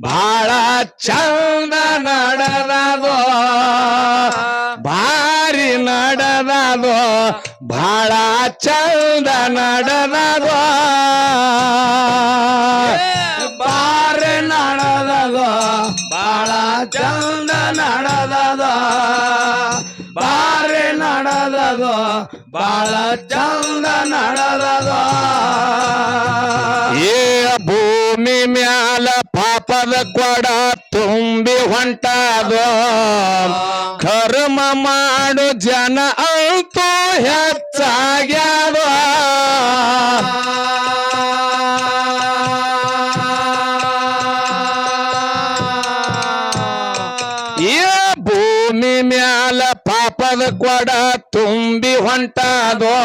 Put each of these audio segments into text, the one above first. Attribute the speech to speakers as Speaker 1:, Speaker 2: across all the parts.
Speaker 1: ಬಾಳ ಚಂದ ನಡೆದದು. ಭಾರಿ ನಡೆದದು. ಬಾಳ ಚಂದ ನಡೆದದು.
Speaker 2: ಬಾರಿ ನಡೆದದು. ಬಾಳ ಚಂದ ನಡೆದದು. ಬಾರಿ ನಡೆದದು. ಬಾಳ ಚಂದ ನಡೆದದು.
Speaker 1: ಏ ಭೂಮಿ ಮ್ಯಾಲ ಪಾಪದ ಕೊಡ ತುಂಬಿ ಹೊಂಟಾದೋ? ಕರ್ಮ ಮಾಡು ಜನ ಅಂತೂ ಹೆಚ್ಚಾಗ್ಯಾದ? ಏ ಭೂಮಿ ಮ್ಯಾಲ ಪಾಪದ ಕೊಡ ತುಂಬಿ ಹೊಂಟಾದೋ?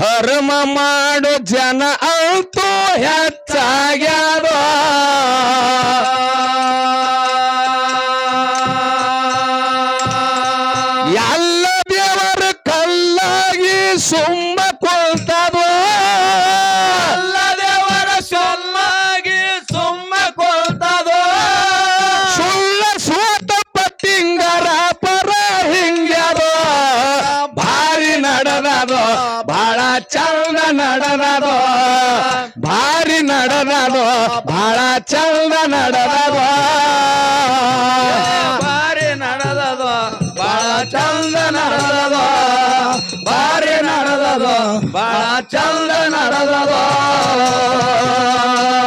Speaker 1: ಕರ್ಮ ಮಾಡು ಜನ ಅಂತೂ ಹೆಚ್ಚಾಗ್ಯಾದ ಎಲ್ಲ ನಡೆದದು? ಬಹಳ ಚಂದ ನಡೆದದು? ಬಾರಿ ನಡೆದದು? ಬಹಳ ಚಂದ ನಡೆದದು?
Speaker 2: ಬಾರಿ ನಡೆದದು? ಬಹಳ ಚಂದ ನಡೆದದು?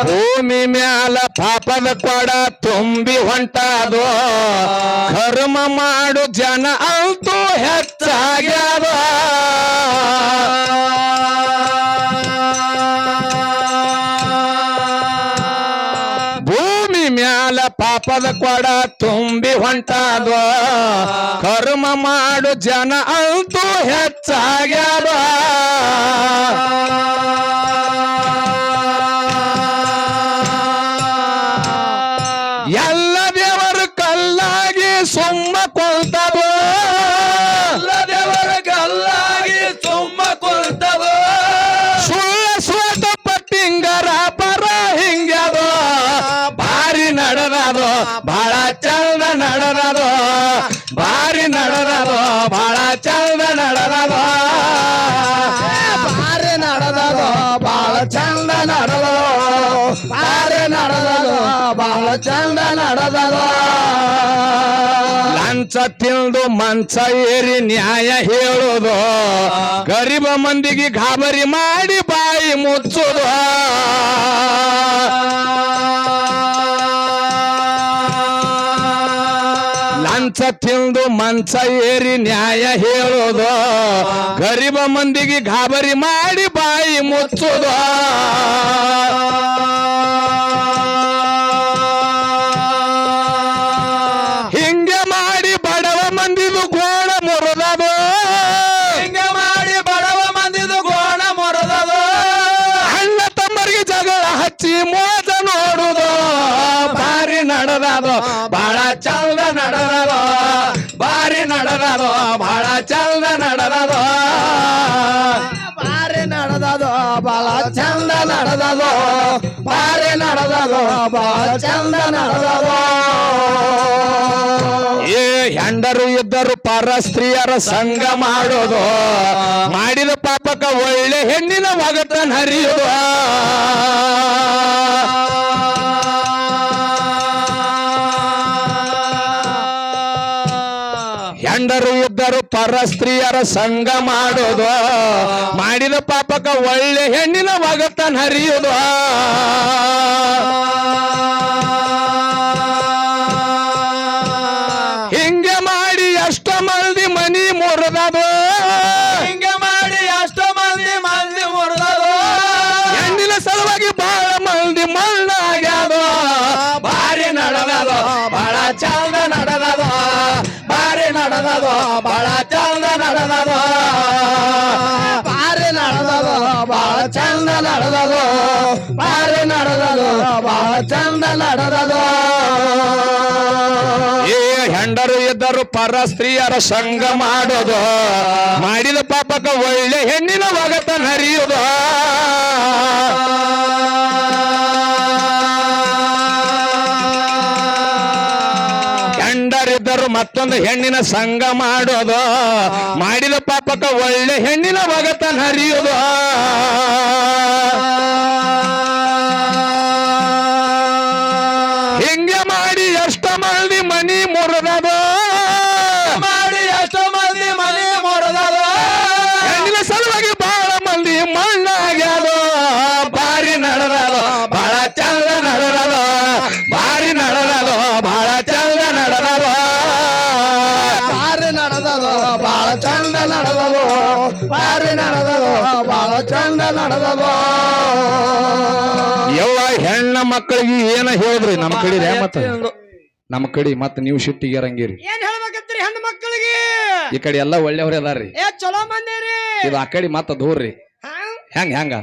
Speaker 1: ಭೂಮಿ ಮ್ಯಾಲ ಪಾಪದ ಕೊಡ ತುಂಬಿ ಹೊಂಟದು? ಕರ್ಮ ಮಾಡು ಜನ ಅಂತೂ ಹೆಚ್ಚಾಗ್ಯದ ಪಾಪದ ಕೊಡ ತುಂಬಿ ಹೊಂಟಾದ. ಕರ್ಮ ಮಾಡು ಜನ ಅಂತೂ ಹೆಚ್ಚಾಗ್ಯಾವ ಎಲ್ಲ ನಡೆದದು.
Speaker 2: ಬಾರಿ ನಡೆದದು ಬಾಳ ಚಂದ ನಡೆದದು. ಬಾರಿ ನಡದ ಬಾಳ ಚಂದ ನಡೆದದು.
Speaker 1: ಲಂಚ ತಿಂದು ಮಂಚ ಏರಿ ನ್ಯಾಯ ಹೇಳೋದು. ಗರೀಬ ಮಂದಿಗೆ ಗಾಬರಿ ಮಾಡಿ ಬಾಯಿ ಮುಚ್ಚುದು. ಲಂಚ ತಿಂದು ಮಂಚ ಏರಿ ನ್ಯಾಯ ಹೇಳೋದು. ಗರೀಬ ಮಂದಿಗೆ ಗಾಬರಿ ಮಾಡಿ ಬಾಯಿ ಮುಚ್ಚುದು. ಹಿಂಗೆ ಮಾಡಿ ಬಡವ ಮಂದಿದು ಗೋಣ ಮುರಿದದು.
Speaker 2: ಹಿಂಗ ಮಾಡಿ ಬಡವ ಮಂದಿದು ಗೋಣ ಮೊರದದು.
Speaker 1: ಅಣ್ಣ ತಮ್ಮರಿಗೆ ಜಗಳ ಹಚ್ಚಿ ಮೋಸ ನೋಡುದು. ಭಾರಿ ನಡೆದದು. ನಡೆದದು ಬಹಳ ಚಂದ ನಡದದೋ.
Speaker 2: ಬಾರಿ ನಡದದೋ ಬಾಳ ಚಂದ ನಡದದೋ. ಬಾರಿ ನಡದದೋ ಬಾಳ ಚಂದ ನಡದದೋ.
Speaker 1: ಏ ಹೆಂಡರು ಇದ್ದರು ಪರ ಸ್ತ್ರೀಯರ ಸಂಘ ಮಾಡೋದು. ಮಾಡಿದ ಪಾಪಕ ಒಳ್ಳೆ ಹೆಣ್ಣಿನ ಮಗತನ ಹರಿಯುದು. ಇದ್ದರು ಪರ ಸ್ತ್ರೀಯರ ಸಂಘ ಮಾಡೋದು. ಮಾಡಿದ ಪಾಪಕ ಒಳ್ಳೆ ಹೆಣ್ಣಿನ ಭಗತ ಹರಿಯೋದು ಹಿಂಗೆ ಮಾಡಿ ಅಷ್ಟ ಮಂದಿ ಮನಿ ಮುರಿದದು.
Speaker 2: ಹಿಂಗ ಮಾಡಿ ಎಷ್ಟೋ ಮಂದಿ ಮಂದಿ ಮುರಿದದು.
Speaker 1: ಹೆಣ್ಣಿನ ಸಲುವಾಗಿ ಬಹಳ ಮಂದಿ ಮಣ್ಣಾಗ್ಯಾದ ಭಾರಿ ನಡೆದದು. ಬಹಳ ಚಂದ ನಡೆದದು. ನಡೆದದು, ಬಹಳ ಚಂದ ನಡೆದದು.
Speaker 2: ಬಾರಿ ನಡೆದದು ಬಾಳ ಚಂದ ನಡೆದದು. ಬಾರಿ ನಡೆದದು ಬಾಳ ಚಂದ ನಡೆದದು.
Speaker 1: ಇದ್ದರು ಪರ ಸ್ತ್ರೀಯರ ಸಂಘ ಮಾಡೋದು ಮಾಡಿದ ಪಾಪಕ ಒಳ್ಳೆ ಹೆಣ್ಣಿನ ಒಗತ ಹರಿಯುವುದು ಮತ್ತೊಂದು ಹೆಣ್ಣಿನ ಸಂಘ ಮಾಡೋದು. ಮಾಡಿದ ಪಾಪಕ ಒಳ್ಳೆ ಹೆಣ್ಣಿನ ಒಗತ ಹರಿಯುವುದು ಮಕ್ಕಳಿಗೆ ಏನ ಹೇಳಿದ್ರಿ? ನಮ್ಮ ಕಡೆ ಮತ್ತ? ನಮ್ಮ ಕಡೆ ಮತ್ತ ನೀವು ಶಿಟ್ಟಿಗೆ ಇರಂಗಿರಿ
Speaker 3: ಏನ್ ಹೇಳ್ಬೇಕತ್ರಿ ಹೆಣ್ಣು ಮಕ್ಕಳಿಗೆ?
Speaker 1: ಈ ಕಡೆ ಎಲ್ಲಾ ಒಳ್ಳೆಯವ್ರ ಅದಾರ್ರಿ.
Speaker 3: ಏ ಚಲೋ ಮಂದಿರಿ.
Speaker 1: ಇದು ಆ ಕಡೆ ಮತ್ತ ದೂರ್ರಿ. ಹೆಂಗ ಹೆಂಗ?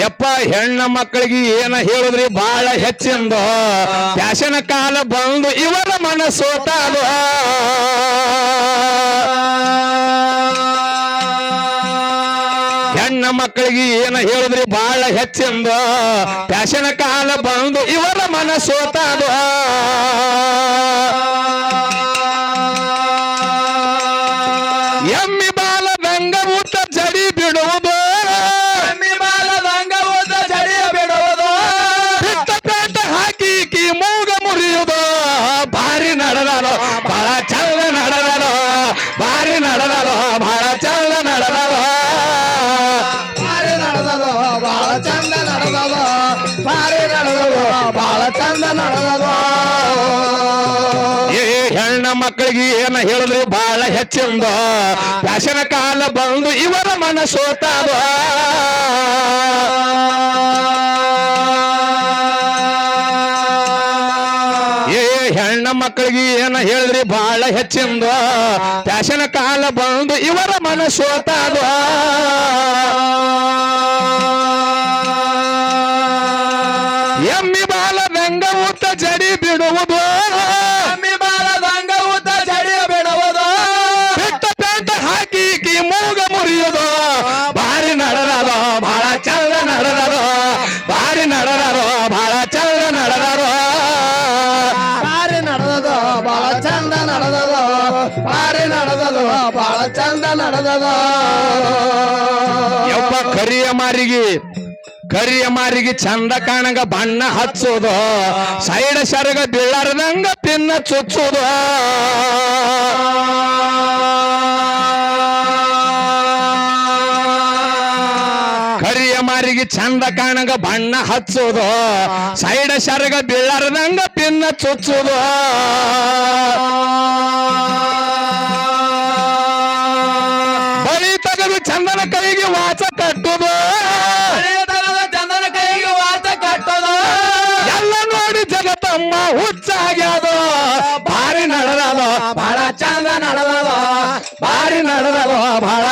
Speaker 1: ಯಪ್ಪ ಹೆಣ್ಣ ಮಕ್ಕಳಿಗೆ ಏನ ಹೇಳಿದ್ರಿ? ಬಹಳ ಹೆಚ್ಚಿಂದು. ಫ್ಯಾಷನ್ ಕಾಲ ಬಂದು ಇವರ ಮನಸ್ಸೋತಾದು ಹೆಣ್ಣ ಮಕ್ಕಳಿಗೆ ಏನ ಹೇಳಿದ್ರಿ? ಬಹಳ ಹೆಚ್ಚಿಂದು. ಫ್ಯಾಷನ್ ಕಾಲ ಬಂದು ಇವರ ಮನಸ್ಸೋತಾದು ಎಮ್ಮಿ ಮಕ್ಕಳಿಗೆ ಏನ ಹೇಳಿದ್ರಿ ಬಹಳ ಹೆಚ್ಚಿಂದ. ಫ್ಯಾಷನ್ ಕಾಲ ಬಂದು ಇವರ ಮನಸ್ಸೋತಾದ ಏ ಹೆಣ್ಣ ಮಕ್ಕಳಿಗೆ ಏನ ಹೇಳಿದ್ರಿ ಬಹಳ ಹೆಚ್ಚಿಂದ. ಫ್ಯಾಷನ್ ಕಾಲ ಬಂದು ಇವರ ಮನಸ್ಸೋತಾದ ಎಮ್ಮಿ
Speaker 2: ಬಾಲ ಬಾಲದಂಗ
Speaker 3: ಉತ್ತ
Speaker 1: ಜಡಿ ಕರಿಯ ಮಾರಿಗೆ ಕರಿಯ ಮಾರಿಗೆ ಚಂದ ಕಾಣಂಗ ಬಣ್ಣ ಹಚ್ಚೋದು. ಸೈಡ ಸರಗ ಬೀಳಾರ್ದಂಗ ಪಿನ್ನ ಚುಚ್ಚೋದು. ಕರಿಯ ಮಾರಿಗೆ ಚಂದ ಕಾಣಂಗ ಬಣ್ಣ ಹಚ್ಚೋದು. ಸೈಡ ಸರಗ ಬೀಳಾರ್ದಂಗ ಪಿನ್ನ ಚುಚ್ಚೋದು. ಬಳಿ ಚಂದನ ಕೈಗೆ ವಾಚ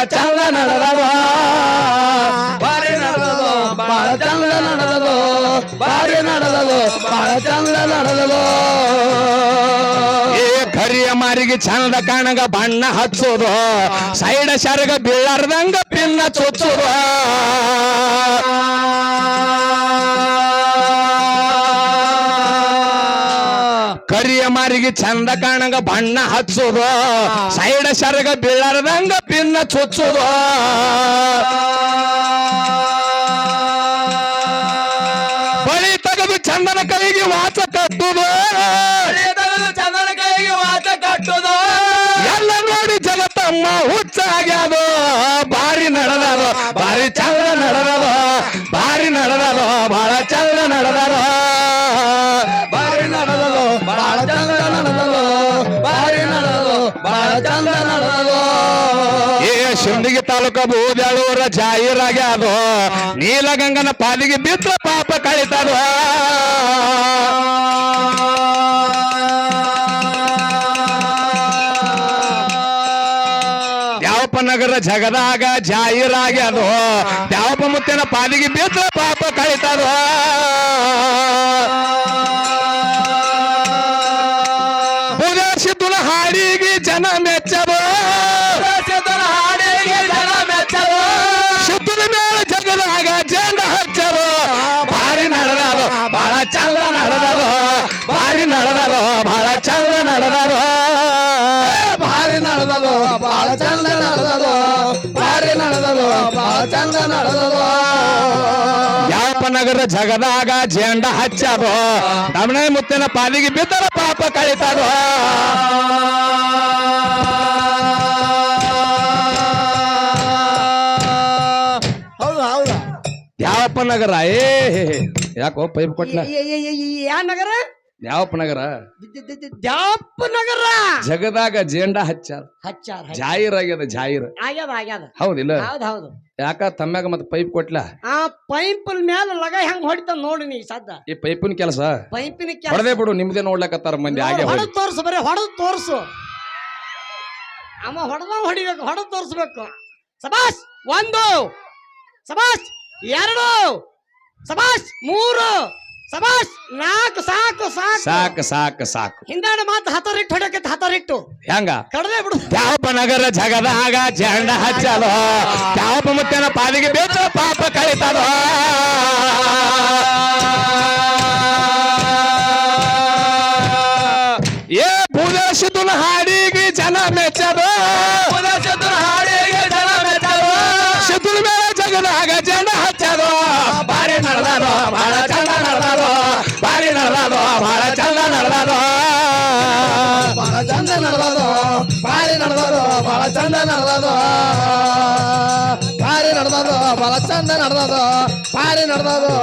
Speaker 1: ಬಹಳ ಚಂದ ನಡೆದದ
Speaker 3: ಬಾರಿ ನಡೆದದು ಬಾಳ ಚಂದ ನಡೆದದು ಬಾರಿ ನಡೆದದು ಬಾಳ ಚಂದ ನಡೆದದು
Speaker 1: ಏ ಕರಿಯ ಮಾರಿಗೆ ಚಂದ ಕಾಣಗ ಬಣ್ಣ ಹಚ್ಚೋದು ಸೈಡ್ ಶರ್ಗ ಬೀಳಾರ್ದಂಗ ಪಿನ್ನ ಚುಚ್ಚೋದು ಮಾರಿಗೆ ಚಂದ ಕಾಣಂಗ ಬಣ್ಣ ಹಚ್ಚೋದು. ಸೈಡ ಸರಗ ಬೀಳಾರ್ದಂಗ ಪಿನ್ನ ಚುಚ್ಚೋದು. ಬಳಿ ತೆಗೆದು ಚಂದನ ಕೈಗೆ ವಾಚ ಕಟ್ಟುದು.
Speaker 2: ಚಂದನ ಕೈಗೆ ವಾಚ ಕಟ್ಟುದು.
Speaker 1: ಎಲ್ಲ ನೋಡಿ ಜಗತ್ತಮ್ಮ ಹುಚ್ಚಾಗ್ಯಾದ
Speaker 3: ಬಾರಿ ನಡೆದದ. ಬಾರಿ ಚಂದ ನಡೆದದ. ಬಾರಿ ನಡೆದದ. ಬಹಳ ಚಂದ
Speaker 1: ತಾಲೂಕ ಬೂದ್ಯಾಳೂರ ಅದು. ನೀಲಗಂಗನ ಪಾಲಿಗೆ ಬಿದ್ದ ಪಾಪ ಕಳಿತದ. ದ್ಯಾವಪ್ಪ ನಗರ ಜಗದಾಗ ಅದು. ದ್ಯಾವಪ್ಪ ಮುತ್ತಿನ ಪಾಲಿಗೆ ಬಿದ್ದ ಪಾಪ ಕಳಿತದ. ತುನ ಹಾಡಿಗೆ ಜನ ಚಂದ ನಡೆದದು ಯಾಪ ನಗರ ಜಗದಾಗ ಜೇಂಡ ಹಚ್ಚದು ರಮಣ ಮುತ್ತಿನ ಪಾಲಿಗೆ ಬಿದ್ದರ ಪಾಪ ಕಳಿತದು
Speaker 3: ಹೌದು ಹೌದು.
Speaker 1: ಯಾವಪ್ಪ ನಗರ ಏ. ಯಾಕೋ ಪೈಪ್ ಕೊಟ್ಟ
Speaker 3: ಯಾ ನಗರ?
Speaker 1: ಯಾವಪ್ಪ ನಗರ
Speaker 3: ನಗರ
Speaker 1: ಜಗದಾಗ ಜೇಂಡ ಹಚ್ಚಾರ.
Speaker 3: ಹಚ್ಚಾರ
Speaker 1: ಜಾಯಿರ್ ಆಗ್ಯದ ಜಾಯಿರ್
Speaker 3: ಆಗ್ಯದ ಆಗ್ಯದ.
Speaker 1: ಹೌದಿಲ್ಲ
Speaker 3: ಹೌದ್ ಹೌದು.
Speaker 1: ಯಾಕ ತಮ್ಮ್ಯಾಗ ಮತ್ತೆ ಪೈಪ್ ಕೊಟ್ಲ?
Speaker 3: ಆ ಪೈಪ್ ಮ್ಯಾಲ ಲಗ ಹೆಂಗ್ ಹೊಡಿತ ನೋಡಿ ನೀ ಸದ್ದ.
Speaker 1: ಈ ಪೈಪಿನ ಕೆಲಸ?
Speaker 3: ಪೈಪಿನ ಕೆಲಸ.
Speaker 1: ಹೊಡೆದೇ ಬಿಡು ನಿಮ್ದೇ ನೋಡ್ಲಕತ್ತಾರ ಮಂದಿ ಹೊಡೆದು
Speaker 3: ಹೊಡೆದ್ ತೋರ್ಸು ಬರೀ ಹೊಡೆದ್ ತೋರ್ಸು. ಅಮ್ಮ ಹೊಡೆದ ಹೊಡಿಬೇಕು ಹೊಡೆದ್ ತೋರ್ಸ್ಬೇಕು. ಸಬಾಸ್ ಒಂದು. ಸಬಾಸ್ ಎರಡು. ಸಬಾಸ್ ಮೂರು. ಸಬಾಸ್ ನಾಲ್ಕು ಸಾಕು ಸಾಕು.
Speaker 1: ಸಾಕು ಸಾಕು ಸಾಕು.
Speaker 3: ಹಿಂದಾಡ ಮಾತು ಹತರಿಟ್ಟು ಹೊಡಕೈತಿ ಹತರಿಟ್ಟು.
Speaker 1: ಹೆಂಗ?
Speaker 3: ಕಡದೆ ಬಿಡು.
Speaker 1: ಯಾವಪ್ಪ ನಗರ ಜಗದಾಗ ಜಂಡ ಹಚ್ಚಲೋ. ಯಾವಪ್ಪ ಮುತ್ತನ ಪಾಲಿಗೆ ಬೇತ ಪಾಪ ಕಳಿತದ. ಚಂದ ನಡೆದದು. ಪಾರಿ ನಡೆದದು. ಬಲಚಂದ ಚಂದ ನಡೆದದು.
Speaker 3: ಪಾರಿ ನಡೆದದು.